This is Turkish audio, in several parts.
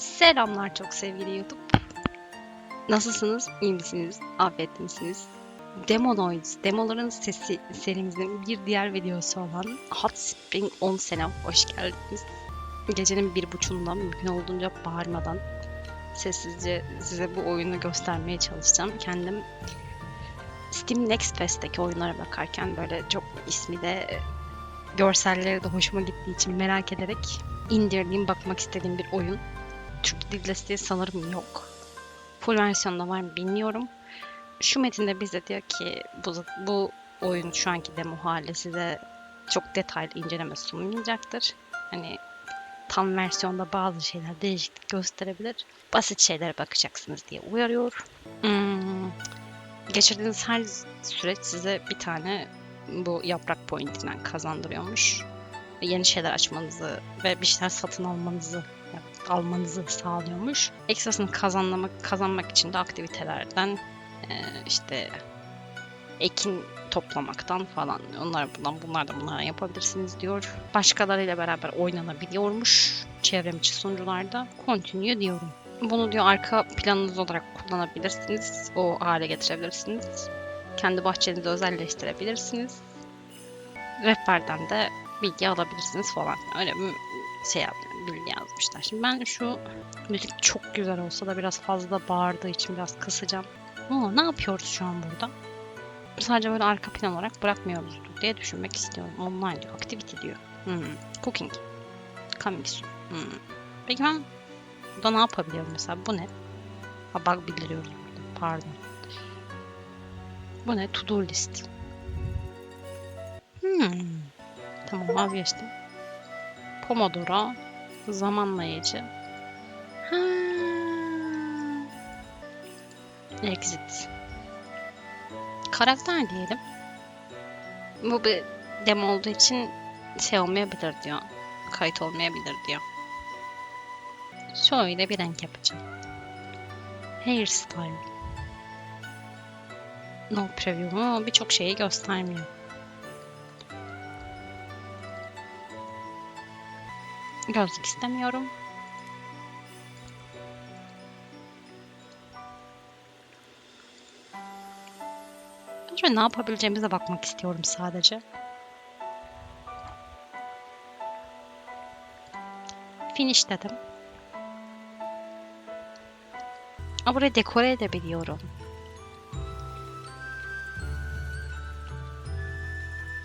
Selamlar çok sevgili YouTube. Nasılsınız? İyi misiniz? Afiyet misiniz? Demonoids, demoların sesi serimizin bir diğer videosu olan Hot Spring 10 sene hoş geldiniz. Gecenin bir buçuğundan mümkün olduğunca bağırmadan sessizce size bu oyunu göstermeye çalışacağım. Kendim Steam Next Fest'teki oyunlara bakarken böyle çok ismi de görselleri de hoşuma gittiği için merak ederek indirdiğim, bakmak istediğim bir oyun. Türk dil desteği sanırım yok. Full versiyonda var mı bilmiyorum. Şu metinde bize diyor ki bu, bu oyun şu anki demo hali size çok detaylı inceleme sunmayacaktır. Hani tam versiyonda bazı şeyler değişiklik gösterebilir. Basit şeylere bakacaksınız diye uyarıyor. Hmm, geçirdiğiniz her süreç size bir tane bu yaprak pointinden kazandırıyormuş. Yeni şeyler açmanızı ve bir şeyler satın almanızı almanızı sağlıyormuş. Ekstrasını kazanmak kazanmak için de aktivitelerden e, işte ekin toplamaktan falan onlar bundan bunlar da bunlar yapabilirsiniz diyor. Başkalarıyla beraber oynanabiliyormuş çevrimiçi sunucularda. Continue diyorum. Bunu diyor arka planınız olarak kullanabilirsiniz. O hale getirebilirsiniz. Kendi bahçenizi özelleştirebilirsiniz. Rehberden de bilgi alabilirsiniz falan. Öyle bir şey bilgi yazmışlar. Şimdi ben şu müzik çok güzel olsa da biraz fazla bağırdığı için biraz kısacağım. Ama ne yapıyoruz şu an burada? Sadece böyle arka plan olarak bırakmıyoruz diye düşünmek istiyorum. Online diyor, activity diyor. Hmm. Cooking. Coming soon. Hmm. Peki ben burada ne yapabiliyorum mesela? Bu ne? Ha bug bildiriyoruz burada. Pardon. Bu ne? To do list. Hmm. Tamam vazgeçtim. Pomodoro zamanlayıcı. Ha. Exit. Karakter diyelim. Bu bir demo olduğu için şey olmayabilir diyor. Kayıt olmayabilir diyor. Şöyle bir renk yapacağım. Hairstyle. No preview? Birçok şeyi göstermiyor. Gözlük istemiyorum. Önce ne yapabileceğimize bakmak istiyorum sadece. Finish dedim. Aa, burayı dekore edebiliyorum.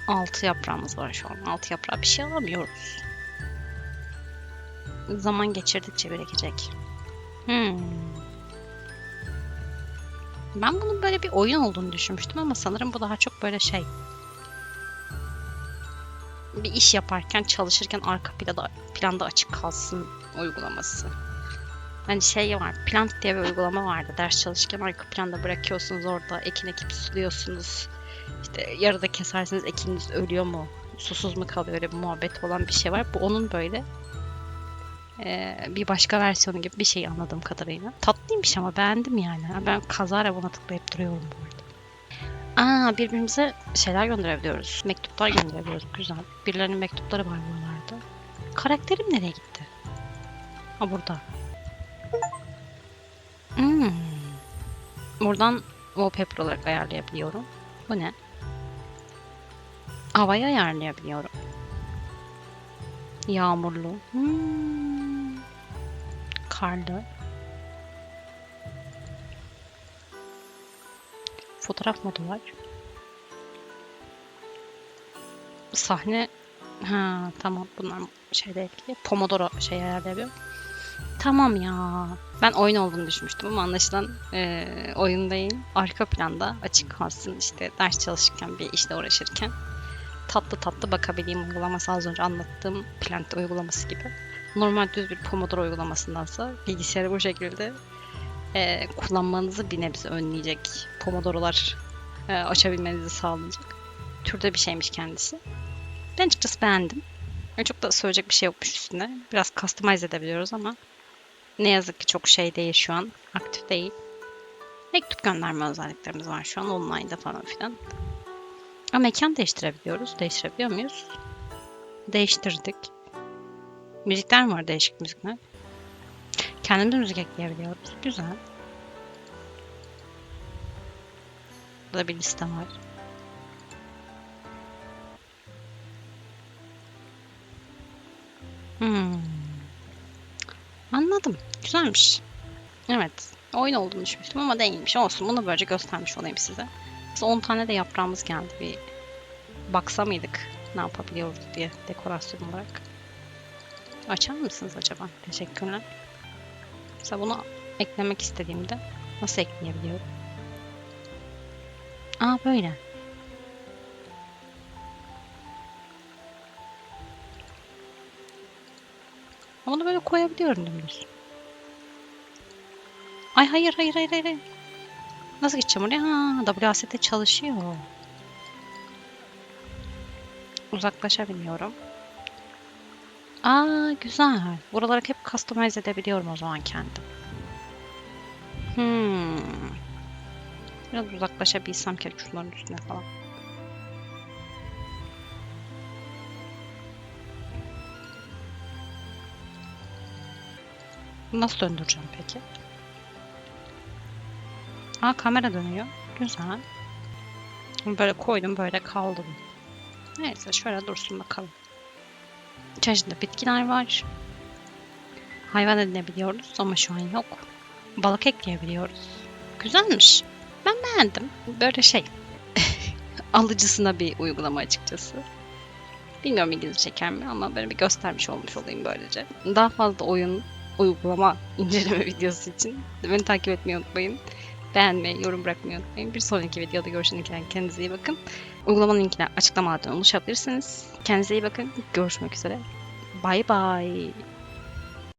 Altı yaprağımız var şu an. Altı yaprağı bir şey alamıyoruz zaman geçirdikçe birikecek. Hmm. Ben bunun böyle bir oyun olduğunu düşünmüştüm ama sanırım bu daha çok böyle şey. Bir iş yaparken, çalışırken arka planda, planda açık kalsın uygulaması. Hani şey var, Plant diye bir uygulama vardı. Ders çalışırken arka planda bırakıyorsunuz orada, ekin ekip suluyorsunuz. İşte yarıda keserseniz ekiniz ölüyor mu? Susuz mu kalıyor? Öyle bir muhabbet olan bir şey var. Bu onun böyle ee, bir başka versiyonu gibi bir şey anladığım kadarıyla. Tatlıymış ama beğendim yani. Ben kazara buna tıklayıp duruyorum bu arada. Aa birbirimize şeyler gönderebiliyoruz. Mektuplar gönderebiliyoruz. Güzel. Birilerinin mektupları var buralarda. Karakterim nereye gitti? Ha burada. Hmm. Buradan wallpaper olarak ayarlayabiliyorum. Bu ne? Havayı ayarlayabiliyorum. Yağmurlu. Hmm. Karlı. Fotoğraf modu var. Sahne ha tamam bunlar şeyde etkili. Pomodoro şey ayarlayabiliyor. Tamam ya. Ben oyun olduğunu düşünmüştüm ama anlaşılan e, oyun değil. Arka planda açık kalsın işte ders çalışırken bir işle uğraşırken tatlı tatlı bakabileyim uygulaması az önce anlattığım Plant uygulaması gibi. Normal düz bir Pomodoro uygulamasındansa bilgisayarı bu şekilde e, kullanmanızı bir nebze önleyecek Pomodoro'lar e, açabilmenizi sağlayacak türde bir şeymiş kendisi. Ben açıkçası beğendim. Yani çok da söyleyecek bir şey yokmuş üstüne. Biraz customize edebiliyoruz ama ne yazık ki çok şey değil şu an. Aktif değil. Mektup gönderme özelliklerimiz var şu an online'da falan filan. Ama mekan değiştirebiliyoruz. Değiştirebiliyor muyuz? Değiştirdik. Müzikler mi var değişik müzikler? Kendimiz müzik ekleyebiliyoruz. Güzel. Burada bir liste var. Hmm. Anladım. Güzelmiş. Evet. Oyun olduğunu düşünmüştüm ama değilmiş. Olsun. Bunu böylece göstermiş olayım size. Biz 10 tane de yaprağımız geldi. Bir baksa mıydık ne yapabiliyoruz diye dekorasyon olarak. Açar mısınız acaba? Teşekkürler. Mesela bunu eklemek istediğimde nasıl ekleyebiliyorum? Aa böyle. Onu böyle koyabiliyorum dümdüz. Ay hayır hayır hayır hayır. Nasıl gideceğim oraya? Ha, WASD çalışıyor. Uzaklaşabiliyorum. Aa güzel. Buraları hep customize edebiliyorum o zaman kendim. Hmm. Biraz uzaklaşabilsem ki şunların üstüne falan. Nasıl döndüreceğim peki? Aa kamera dönüyor. Güzel. Böyle koydum böyle kaldı. bu. Neyse şöyle dursun bakalım. İçerisinde bitkiler var. Hayvan edinebiliyoruz ama şu an yok. Balık ekleyebiliyoruz. Güzelmiş. Ben beğendim. Böyle şey. alıcısına bir uygulama açıkçası. Bilmiyorum ilginizi çeker mi ama böyle bir göstermiş olmuş olayım böylece. Daha fazla oyun, uygulama inceleme videosu için beni takip etmeyi unutmayın. Beğenmeyi, yorum bırakmayı unutmayın. Bir sonraki videoda görüşene kadar kendinize iyi bakın. Uygulamanın linkine açıklamalardan ulaşabilirsiniz. Kendinize iyi bakın. Görüşmek üzere. Bye bye.